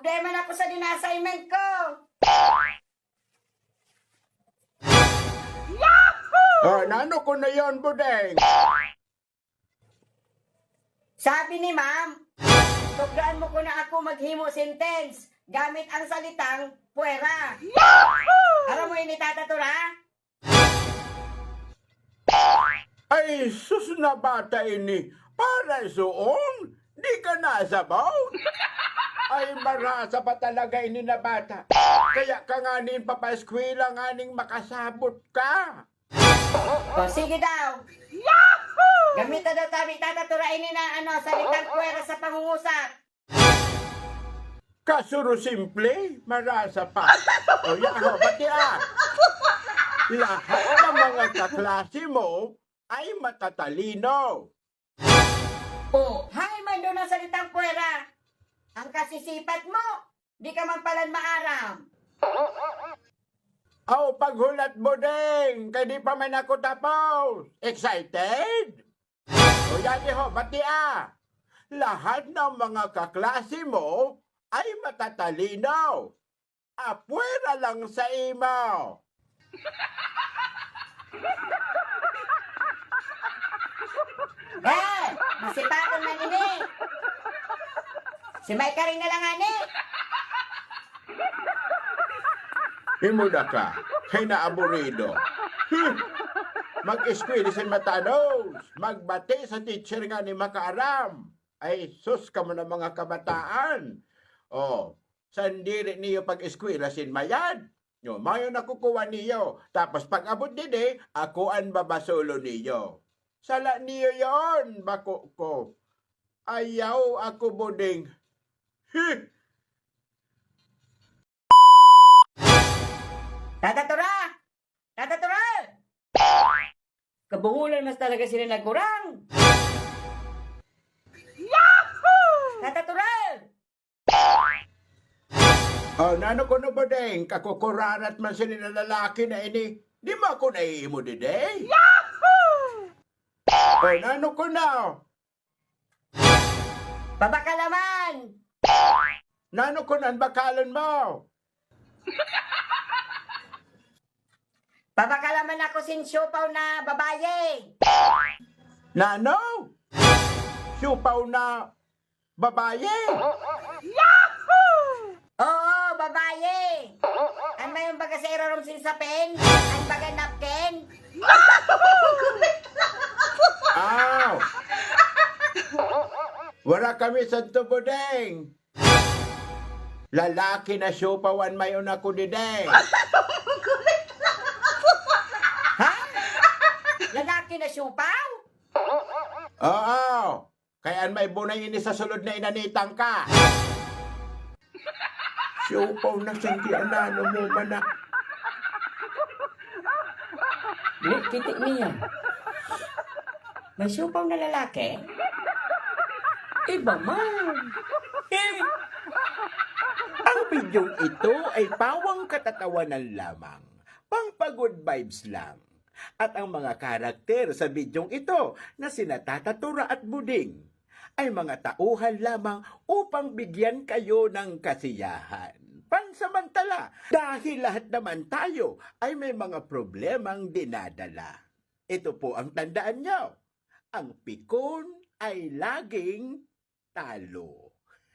Problema na ako sa din-assignment ko. Oh, nano ko na yon, Budeng? Sabi ni ma'am, tugaan mo ko na ako maghimo sentence gamit ang salitang puwera. Alam mo yun itatatura? Ay, sus na bata ini. Para suon, di ka nasabaw. Ay, marasa pa talaga ini na bata. Kaya ka nga nin papaskwila nga ning makasabot ka. O sige daw. Gamitan daw tabi itatuturain ni na ano, salitang puwera sa pangungusap. Kasuro simple, marasa pa. O yaho, bati ah. Lahat ng mga kaklase mo ay matatalino. O, hay man doon ang salitang puwera. Ang kasisipat mo, di ka man palan maaram. Aw, paghulat mo ding, kay di pa man ako tapos. Excited? O yan ho, bati ah. Lahat ng mga kaklase mo ay matatalino. Apwera lang sa imo. Eh, masipatan man ini. Si Mike rin na lang ani. Himuda ka, kay naaburido. Mag-eskwili sa matanos, magbati sa teacher nga ni makaaram. Ay, sus ka mo ng mga kabataan. O, sandiri niyo pag-eskwila sin mayad. Yo, mayo na kukuha niyo. Tapos pag abot din eh, ako ang babasolo niyo. Sala niyo yon, bako ko. Ayaw ako boding. Huh. Tatatura! Tatatura! Kabungulan mas talaga sila nagkurang. Yahoo! Tatatura! Oh, nano ko na ba deng? Kakukurarat man sila na lalaki na ini. Di mo ako naiimo di deng? Yahoo! Oh, nano ko na? Babakalaman! Nano ko na ang bakalan mo? Babakalaman ako sin siopaw na babaye. Nano? Siupaw na babaye? Oo, babaye. Ano ba yung baga sa irarom sin sa pen? Ang baga napkin? Aw! Wala kami sa tubodeng. Lalaki na siupawan mayon ako di deng. Ha? Lalaki na siopaw? Oo. Kaya may bunay ini sa sulod na inanitang ka. Siupaw na sindi anano mo manak. Ni, titik niya. May siopaw na lalaki? Iba man. Ang bidyong ito ay pawang katatawanan lamang. Pangpagod vibes lang. At ang mga karakter sa bidyong ito na sina Tata Tura at Buding ay mga tauhan lamang upang bigyan kayo ng kasiyahan. Pansamantala, dahil lahat naman tayo ay may mga problemang dinadala. Ito po ang tandaan nyo. Ang pikon ay laging talo.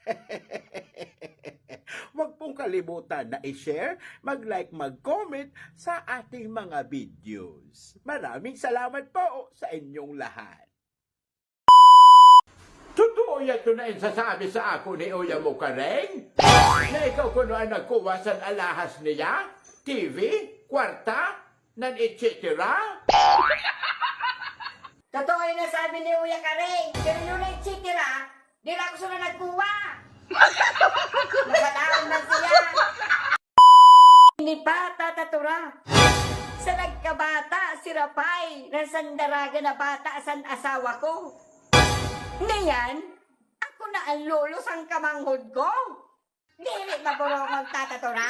Huwag pong kalimutan na i-share, mag-like, mag-comment sa ating mga videos. Maraming salamat po sa inyong lahat. Totoo yan ito na sasabi sa ako ni Uya Mukareng? Na ikaw kuno ang nagkuha sa alahas niya? TV? Kwarta? Nan etc. Totoo yung nasabi ni Uya Karing. Pero yung nagsikira, di na ako sila nagkuha. Nakalaon na siya. Hindi pa, tatatura. Sa nagkabata, si Rapay, na sandaraga na bata san asawa ko. Ngayon, ako na ang lulos ang kamanghod ko. Dili maburo akong tatatura.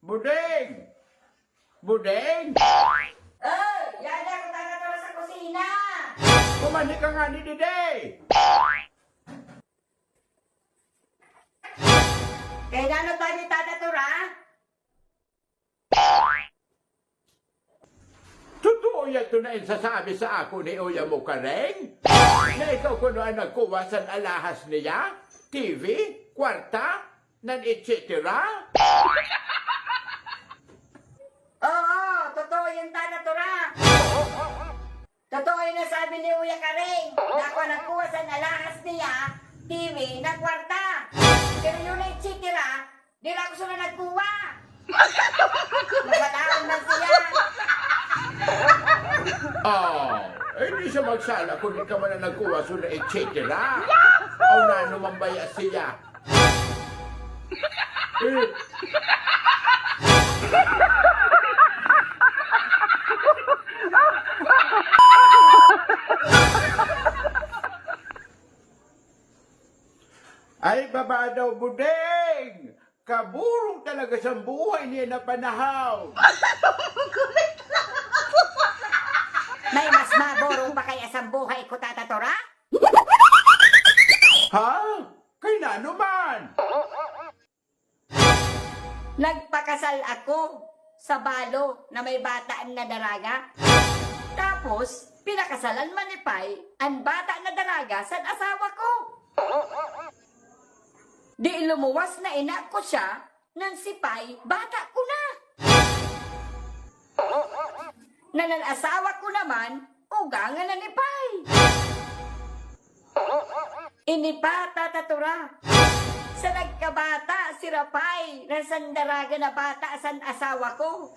Budeng! Budeng! Budeng! Eh, yan ako tatatura sa kusina. Ani ka nga ni Dide! Kaya na tayo tatatura? Totoo yan to na sasabi sa ako ni Uya mo kareng? Na ikaw kuno ang nagkuha sa alahas niya? TV? Kwarta? Nan et cetera? Oo, totoo yung tatatura. Totoo yung nasabi ni Uya Karing na ako nagkuha sa nalahas niya, TV, na kwarta. Pero yun ay chikira, di na ako sila nagkuha. Nagataon man siya. Oh, eh, hindi siya magsala kung di ka man na nagkuha sa na et cetera. O na numambaya siya. Eh, Ay, baba daw, budeng! Kaburong talaga sa buhay niya na panahaw. May mas maborong pa kaya sa buhay ko tatatura? Ha? Kay na naman? Nagpakasal ako sa balo na may bataan na daraga. Tapos, pinakasalan man ni Pai ang bata na daraga sa asawa ko. Di lumuwas na ina ko siya nang si Pai bata ko na. Nanan asawa ko naman, ugangan na ni Pai. Inipa tatatura. Sa nagkabata, si Rapay, na sandaraga na bata san asawa ko.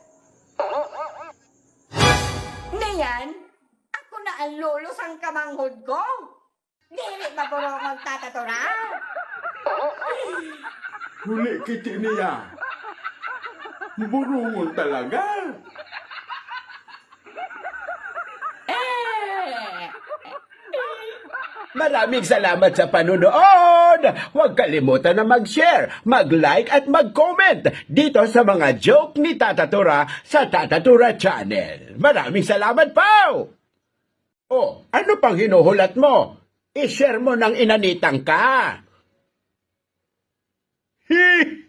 Ngayon, ako na ang lolo sang kamanghod ko. Dili maburo kong tatatura. Huli kiti niya. Burungon talaga. Maraming salamat sa panunood! Huwag kalimutan na mag-share, mag-like at mag-comment dito sa mga joke ni Tata Tura sa Tata Tura Channel. Maraming salamat po! Oh, ano pang hinuhulat mo? I-share mo ng inanitang ka. Hi!